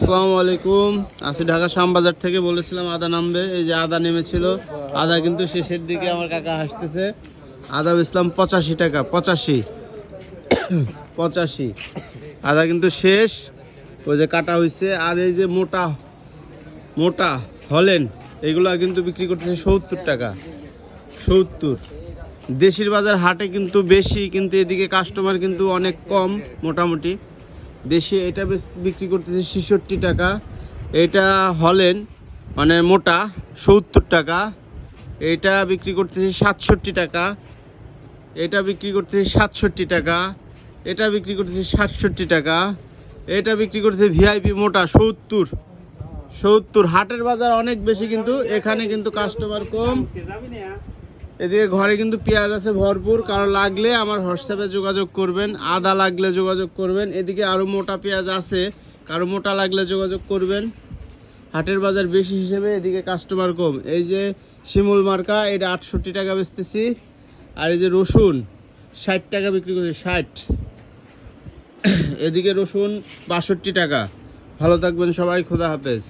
আসসালামু আলাইকুম। আছি ঢাকা শ্যামবাজার থেকে বলেছিলাম আদা নামবে। এই যে আদা নেমেছিল। আদা কিন্তু শেষের দিকে আমার কাকা হাসতেছে। আদা বেচলাম পঁচাশি টাকা, পঁচাশি। পঁচাশি। আদা কিন্তু শেষ। ওই যে কাটা হয়েছে আর এই যে মোটা মোটা হলেন, এগুলা কিন্তু বিক্রি করতেছে সত্তর টাকা। সত্তর। দেশির বাজার হাটে কিন্তু বেশি, কিন্তু এদিকে কাস্টমার কিন্তু অনেক কম, মোটামুটি। দেশি এটা বিক্রি করতেছে ছেষট্টি টাকা। এটা হলেন মানে মোটা, সত্তর টাকা। এটা বিক্রি করতেছে সাতষট্টি টাকা। এটা বিক্রি করতেছে সাতষট্টি টাকা। এটা বিক্রি করতেছে সাতষট্টি টাকা। এটা বিক্রি করতেছে ভিআইপি মোটা, সত্তর। সত্তর। হাটের বাজার অনেক বেশি কিন্তু, এখানে কিন্তু কাস্টমার কম। এদিকে ঘরে কিন্তু পেঁয়াজ আছে ভরপুর। কারও লাগলে আমার হোয়াটসঅ্যাপে যোগাযোগ করবেন, আদা লাগলে যোগাযোগ করবেন, এদিকে আরও মোটা পেঁয়াজ আছে, কারও মোটা লাগলে যোগাযোগ করবেন। হাটের বাজার বেশি হিসেবে এদিকে কাস্টমার কম। এই যে শিমুল মার্কা, এটা আটষট্টি টাকা বেচতেছি। আর এই যে রসুন, ষাট টাকা বিক্রি করছে, ষাট। এদিকে রসুন বাষট্টি টাকা। ভালো থাকবেন সবাই, খোদা হাফেজ।